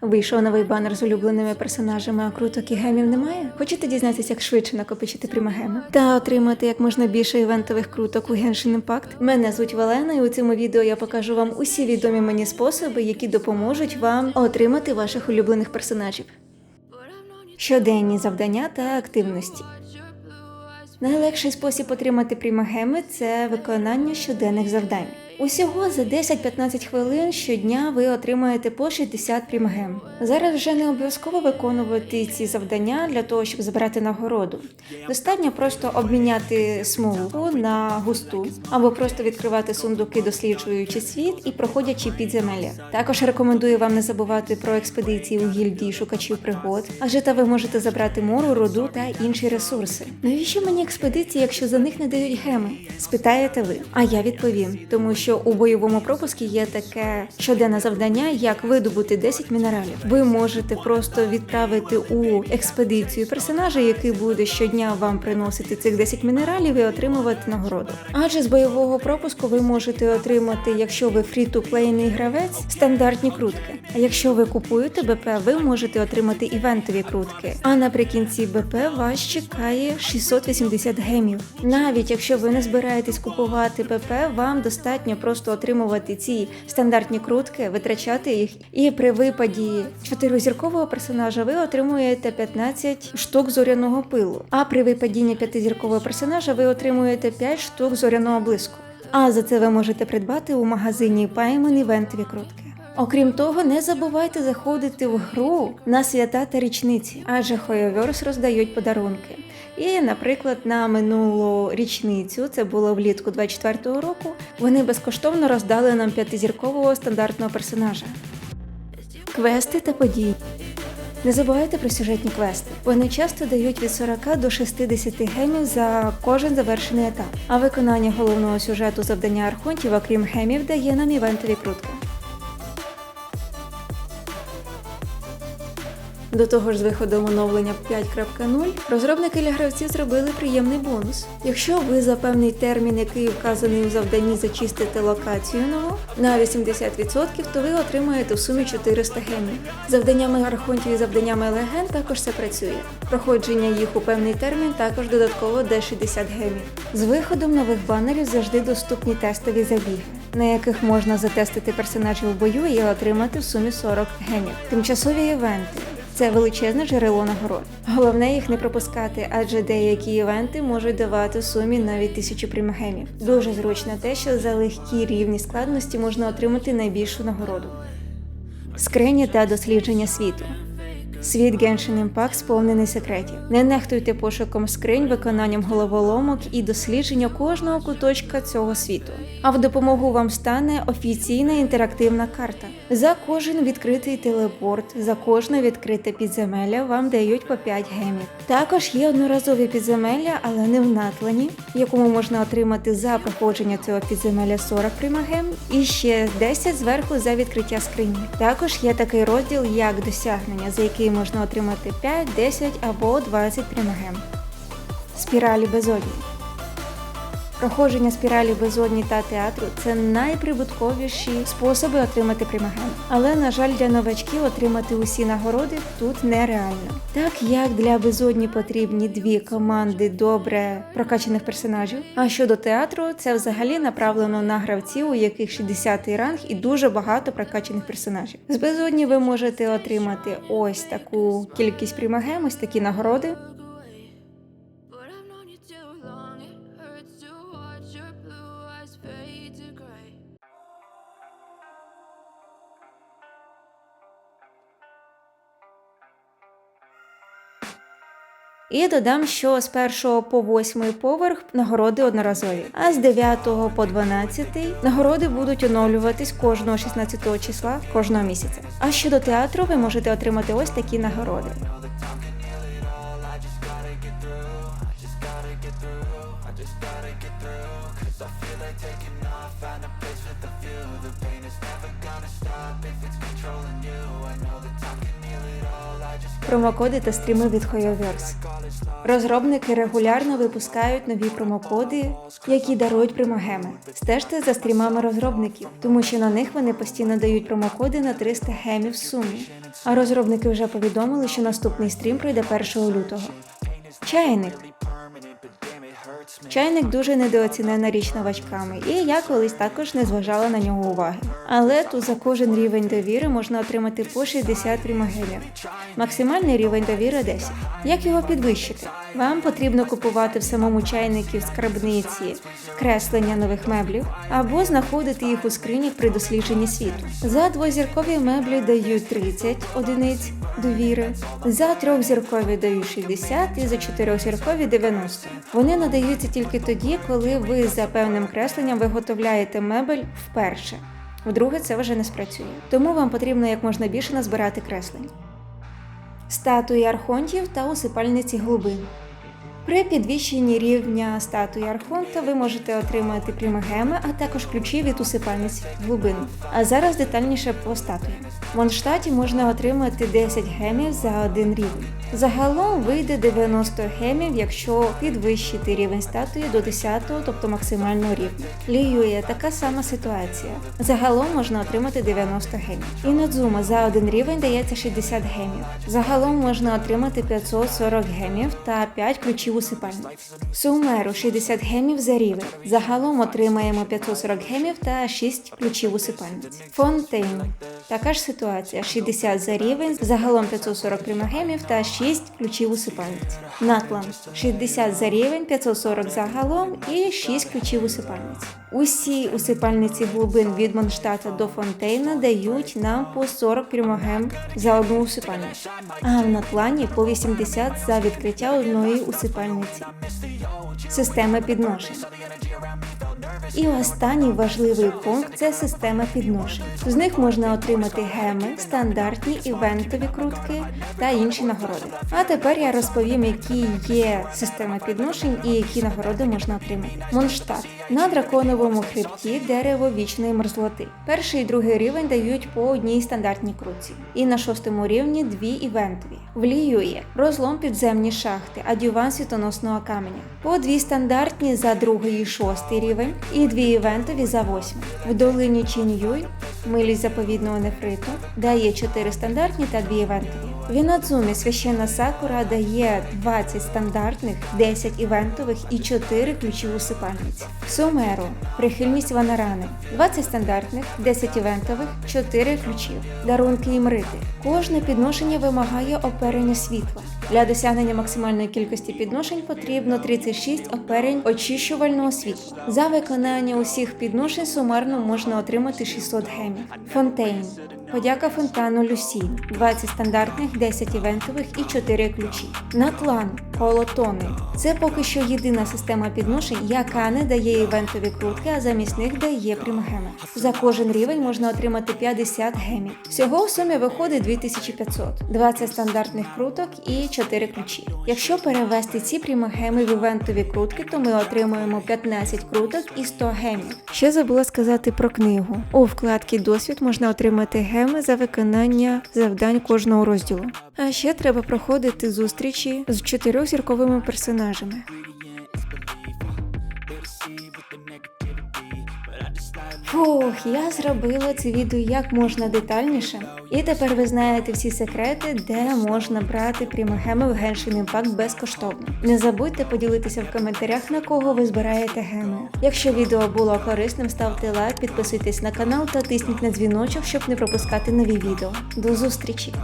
Вийшов новий банер з улюбленими персонажами, а круток і гемів немає. Хочете дізнатися, як швидше накопичити примагеми? Та отримати як можна більше івентових круток у Genshin Impact? Мене звуть Валена, і у цьому відео я покажу вам усі відомі мені способи, які допоможуть вам отримати ваших улюблених персонажів. Щоденні завдання та активності. Найлегший спосіб отримати примагеми це виконання щоденних завдань. Усього за 10-15 хвилин щодня ви отримаєте по 60 примагем. Зараз вже не обов'язково виконувати ці завдання для того, щоб збирати нагороду. Достатньо просто обміняти смугу на густу, або просто відкривати сундуки, досліджуючи світ і проходячи підземелля. Також рекомендую вам не забувати про експедиції у гільдії шукачів пригод, адже та ви можете забрати мору, руду та інші ресурси. Навіщо мені експедиції, якщо за них не дають геми? Спитаєте ви. А я відповім, тому що у бойовому пропуску є таке щоденне завдання, як видобути 10 мінералів. Ви можете просто відправити у експедицію персонажа, який буде щодня вам приносити цих 10 мінералів і отримувати нагороду. Адже з бойового пропуску ви можете отримати, якщо ви фрі-ту-плейний гравець, стандартні крутки. А якщо ви купуєте БП, ви можете отримати івентові крутки. А наприкінці БП вас чекає 680 гемів. Навіть якщо ви не збираєтесь купувати БП, вам достатньо просто отримувати ці стандартні крутки, витрачати їх. І при випаді чотиризіркового персонажа ви отримуєте 15 штук зоряного пилу. А при випадінні п'ятизіркового персонажа ви отримуєте 5 штук зоряного блиску. А за це ви можете придбати у магазині Payman івентові крутки. Окрім того, не забувайте заходити в гру на свята та річниці, адже Хоyoverse роздають подарунки. І, наприклад, на минулу річницю, це було влітку 24-го року, вони безкоштовно роздали нам п'ятизіркового стандартного персонажа. Квести та події. Не забувайте про сюжетні квести. Вони часто дають від 40 до 60 гемів за кожен завершений етап. А виконання головного сюжету завдання архонтів, окрім гемів, дає нам івентові крутки. До того ж, з виходом оновлення 5.0 розробники для гравців зробили приємний бонус. Якщо ви за певний термін, який вказаний у завданні, зачистите локацію нову на 80%, то ви отримаєте в сумі 400 гемів. Завданнями архонтів і завданнями легенд також це працює. Проходження їх у певний термін також додатково дає 60 гемів. З виходом нових банерів завжди доступні тестові забіги, на яких можна затестити персонажів у бою і отримати в сумі 40 гемів. Тимчасові івенти. Це величезне джерело нагород. Головне їх не пропускати, адже деякі івенти можуть давати сумі навіть тисячу примагемів. Дуже зручно те, що за легкі рівні складності можна отримати найбільшу нагороду. Скрині та дослідження світу. Світ Genshin Impact сповнений секретів. Не нехтуйте пошуком скринь, виконанням головоломок і дослідження кожного куточка цього світу. А в допомогу вам стане офіційна інтерактивна карта. За кожен відкритий телепорт, за кожне відкрите підземелля вам дають по 5 гемів. Також є одноразові підземелля, але не в натлані, якому можна отримати за проходження цього підземелля 40 примагем і ще 10 зверху за відкриття скрині. Також є такий розділ як досягнення, за який можна отримати 5, 10 або 20 примагем. Спіралі безодні. Проходження спіралі безодні та театру це найприбутковіші способи отримати примаген. Але, на жаль, для новачків отримати усі нагороди тут нереально. Так як для безодні потрібні дві команди добре прокачаних персонажів. А щодо театру, це взагалі направлено на гравців, у яких 60-й ранг і дуже багато прокачаних персонажів. З безодні ви можете отримати ось таку кількість примагем, ось такі нагороди. І додам, що з 1 по 8 поверх нагороди одноразові, а з 9 по 12 нагороди будуть оновлюватись кожного 16 числа кожного місяця. А щодо театру, ви можете отримати ось такі нагороди. Промокоди та стріми від Hoyoverse. Розробники регулярно випускають нові промокоди, які дарують примагеми. Стежте за стрімами розробників, тому що на них вони постійно дають промокоди на 300 гемів в сумі. А розробники вже повідомили, що наступний стрім пройде 1 лютого. Чайник. Чайник дуже недооцінена річ новачками, і я колись також не зважала на нього уваги. Але тут за кожен рівень довіри можна отримати по 60 примагемів. Максимальний рівень довіри 10. Як його підвищити? Вам потрібно купувати в самому чайнику в скарбниці креслення нових меблів або знаходити їх у скринях при дослідженні світу. За двозіркові меблі дають 30 одиниць довіри, за трьохзіркові дають 60 і за чотирьохзіркові 90. Вони надаються тільки тоді, коли ви за певним кресленням виготовляєте мебель вперше. Вдруге, це вже не спрацює. Тому вам потрібно як можна більше назбирати креслень. Статуї архонтів та усипальниці глибин. При підвищенні рівня статуї Архонта ви можете отримати примагеми, а також ключі від усипальниць глибин. А зараз детальніше по статуям. В Монштаті можна отримати 10 гемів за один рівень. Загалом вийде 90 гемів, якщо підвищити рівень статуї до 10, тобто максимального рівня. Ліює така сама ситуація. Загалом можна отримати 90 гемів. Інодзума за один рівень дається 60 гемів. Загалом можна отримати 540 гемів та 5 ключів усипальниць. Сумеру 60 гемів за рівень. Загалом отримаємо 540 гемів та 6 ключів усипальниць. Фонтейн. Така ж ситуація: 60 за рівень, загалом 540 примагемів та 6 ключів усипальниць. Натлан 60 за рівень, 540 загалом і 6 ключів усипальниць. Усі усипальниці глибин від Монштата до Фонтейна дають нам по 40 прямогем за одну усипальницю, а на плані по 80 за відкриття одної усипальниці. Система підношень. І останній важливий пункт це система підношень. З них можна отримати геми, стандартні івентові крутки та інші нагороди. А тепер я розповім, які є системи підношень і які нагороди можна отримати. Монштадт на драконовому хребті дерево вічної мерзлоти. Перший і другий рівень дають по одній стандартній крутці, і на шостому рівні дві івентові. Вліює розлом підземні шахти, адюван світоносного каменя. По дві стандартні за другий і шостий рівень, і дві івентові за восьмий. В долині Чін'юй, милість заповідного нефриту, дає 4 стандартні та 2 івентові. В Інадзумі священна сакура дає 20 стандартних, 10 івентових і 4 ключі усипальниць. Сумеру прихильність ванарани 20 стандартних, 10 івентових, 4 ключів. Дарунки імрити. Кожне підношення вимагає оперення світла. Для досягнення максимальної кількості підношень потрібно 36 оперень очищувального світла. За виконання усіх підношень сумарно можна отримати 600 гемів. Фонтейн. Подяка фонтану Люсі. 20 стандартних, 10 івентових і 4 ключі. Натлан. Колотони. Це поки що єдина система підношень, яка не дає івентові крутки, а замість них дає примгеми. За кожен рівень можна отримати 50 гемів. Всього в сумі виходить 2500, 20 стандартних круток і 4 ключі. Якщо перевести ці примагеми в івентові крутки, то ми отримуємо 15 круток і 100 гемів. Ще забула сказати про книгу. У вкладці досвід можна отримати геми за виконання завдань кожного розділу. А ще треба проходити зустрічі з чотирьохзірковими персонажами. Фух, я зробила це відео як можна детальніше. І тепер ви знаєте всі секрети, де можна брати примагеми в Genshin Impact безкоштовно. Не забудьте поділитися в коментарях, на кого ви збираєте геми. Якщо відео було корисним, ставте лайк, підписуйтесь на канал та тисніть на дзвіночок, щоб не пропускати нові відео. До зустрічі!